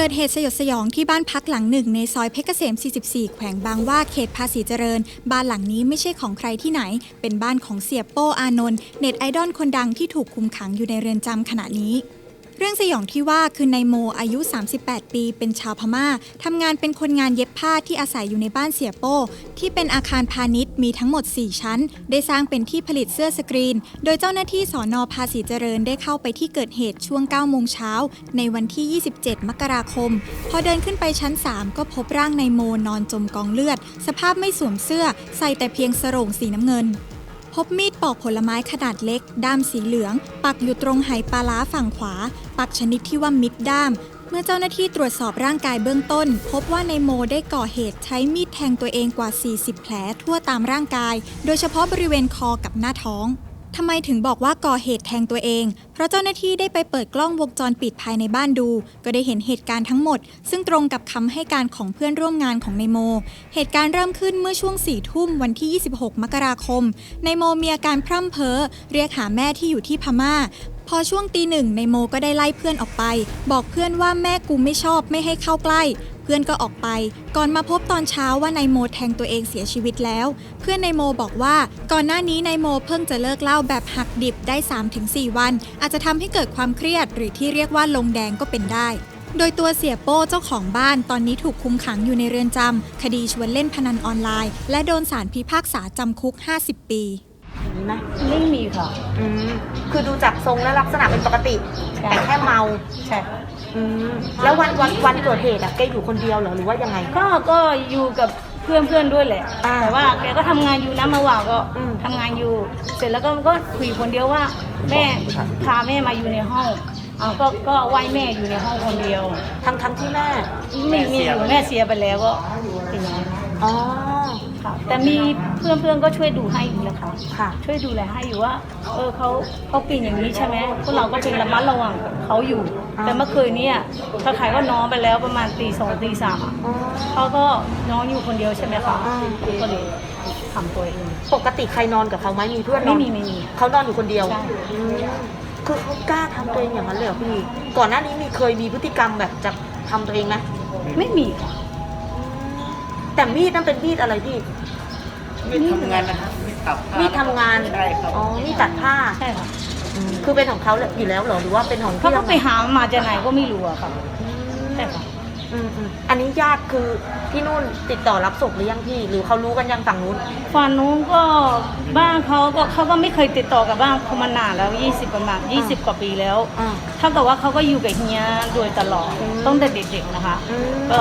เกิดเหตุสยดสยองที่บ้านพักหลังหนึ่งในซอยเพชรเกษม 44 แขวงบางว่าเขตภาษีเจริญ บ้านหลังนี้ไม่ใช่ของใครที่ไหน เป็นบ้านของเสียโป้อานนท์เน็ตไอดอลคนดังที่ถูกคุมขังอยู่ในเรือนจำขณะนี้ เรื่องสยองที่ว่าคือนายโมอายุ 38 ปี เป็นชาวพม่าทำงานเป็นคนงานเย็บผ้าที่อาศัยอยู่ในบ้านเสียโป้ ที่เป็นอาคารพาณิชย์มีทั้งหมด 4 ชั้น ได้สร้างเป็นที่ผลิตเสื้อสกรีน โดยเจ้าหน้าที่สอนอภาษีเจริญได้เข้าไปที่เกิดเหตุช่วง 9 โมงเช้า ในวันที่ 27 มกราคม พอเดินขึ้นไปชั้น 3 ก็พบร่างนายโมนอนจมกองเลือด สภาพไม่สวมเสื้อ ใส่แต่เพียงสรงสีน้ำเงิน บมีดปอกผลไม้ขนาดเล็ก ด้ามสีเหลือง ปักอยู่ตรงไหปลาล้าฝั่งขวา ปักชนิดที่ว่ามิดด้าม เมื่อเจ้าหน้าที่ตรวจสอบร่างกายเบื้องต้น พบว่าในโมได้ก่อเหตุใช้มีดแทงตัวเองกว่า 40 แผลทั่วตามร่างกาย โดยเฉพาะบริเวณคอกับหน้าท้อง ทำไมถึงบอกว่าก่อเหตุแทงตัวเอง เพราะเจ้าหน้าที่ได้ไปเปิดกล้องวงจรปิดภายในบ้านดู ก็ได้เห็นเหตุการณ์ทั้งหมด ซึ่งตรงกับคำให้การของเพื่อนร่วมงานของนายโม เหตุการณ์เริ่มขึ้นเมื่อช่วงสี่ทุ่มวันที่ 26 มกราคมนายโมมีอาการพร่ำเพ้อเรียกหาแม่ที่อยู่ที่พม่าพอช่วงตีหนึ่งนโมก็ได้ไล่เพื่อนออกไป บอกเพื่อนว่าแม่กูไม่ชอบไม่ให้เข้าใกล้ พื่อนก็ออกไป ก่อนมาพบตอนเช้าว่านายโมแทงตัวเองเสียชีวิตแล้ว เพื่อนนายโมบอกว่า ก่อนหน้านี้นายโมเพิ่งจะเลิกเหล้าแบบหักดิบได้ 3-4 วัน อาจจะทำให้เกิดความเครียด หรือที่เรียกว่าลงแดงก็เป็นได้โดยตัวเสียโป้เจ้าของบ้านตอนนี้ถูกคุมขังอยู่ในเรือนจำ คดีชวนเล่นพนันออนไลน์ และโดนศาลพิพากษาจำคุก 50 ปีอย่างนี้ไหมไม่มีค่ะ อืม คือดูจากทรงและลักษณะเป็นปกติใช่แต่แค่เมา ใช่ค่ะ อืมแล้ววันวันวันเกิดเหตุอะแกอยู่คนเดียวเหรอหรือว่ายังไง ก็ก็อยู่กับเพื่อนเพื่อนๆด้วยแหละ อ่าแต่ว่าแกก็ทำงานอยู่นะเมื่อวานก็อืม ทำงานอยู่ เสร็จแล้วก็ก็คุยคนเดียวว่า แม่พาแม่มาอยู่ในห้องเอาก็ก็ไหว้แม่อยู่ในห้องคนเดียวทั้งทั้งที่แม่ไม่มีอยู่แม่เสียไปแล้วก็เป็นอย่างนั้น อ๋อค่ะ แต่มีเพื่อนเพื่อนๆก็ช่วยดูให้อยู่นะคะค่ะช่วยดูแลให้อยู่ว่า เออเขาเขาเป็นอย่างนี้ใช่ไหมพวกเราก็เป็นระมัดระวังกับเขาอยู่อ่าแต่เมื่อคืนเนี้ถ้าใครก็นอนไปแล้วประมาณตีสองตีสามอ๋อเขาก็นอนอยู่คนเดียวใช่ไหมคะอ่าก็เลยทำตัวเองปกติใครนอนกับเขาไหมมีเพื่อนนไม่อนมีไม่มีเขานอนอยู่คนเดียวใช่อืมคือเขากล้าทำตัวเองอย่างนั้นเลยเหรอพี่ก่อนหน้านี้มีเคยมีพฤติกรรมแบบจะทำตัวเองไหมไม่มีค่ะ แต่มีดนั่นเป็นมีดอะไรพี่มีดทำงานนะครับมีดตัดผ้ามีดทำงาน ใช่ครับอ๋อมีดตัดผ้า ใช่ค่ะอืมคือเป็นของเขาอยู่แล้วเหรอหรือว่าเป็นของเขาที่ก็ทำงนไปหามาจากไหนก็ไม่รู้อะค่ะอืมใช่ค่ะอืมอืมอันนี้ญาติคือที่นู่นติดต่อรับศพหรือยังพี่หรือเขารู้กันยังฝั่งนู้นฝั่งนู้นก็บ้านเขาก็เขาก็ไม่เคยติดต่อกับบ้านเขามานานแล้ว20ประมาณ20 กว่าปีแล้วอ่าเท่ากับว่าเขาก็อยู่กับเฮียโดยตลอดอืมตั้งแต่เด็กๆนะคะอืมก็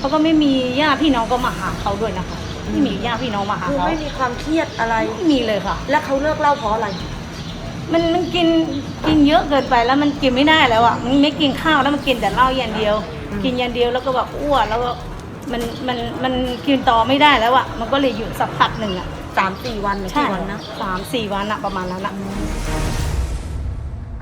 เขาก็ไม่มีญาติพี่น้องก็มาหาเขาด้วยนะคะไม่มีญาติพี่น้องมาหาคือเขาไม่มีความเครียดอะไร ไม่มีเลยค่ะ แล้วเขาเลิกเหล่าเพราะอะไร มันมันกินกินเยอะเกินไปแล้วมันกินไม่ได้แล้วอะมันไม่กินข้าวแล้วมันกินแต่เหล้าอย่างเดียว อืม กินอย่างเดียวแล้วก็แบบอ้วนแล้วก็มันมันมันกินต่อไม่ได้แล้วอะมันก็เลยหยุดสักพักหนึ่งอะสามสี่วันหรือใช่กี่วันนะสามสี่วันอะประมาณนั้นอะ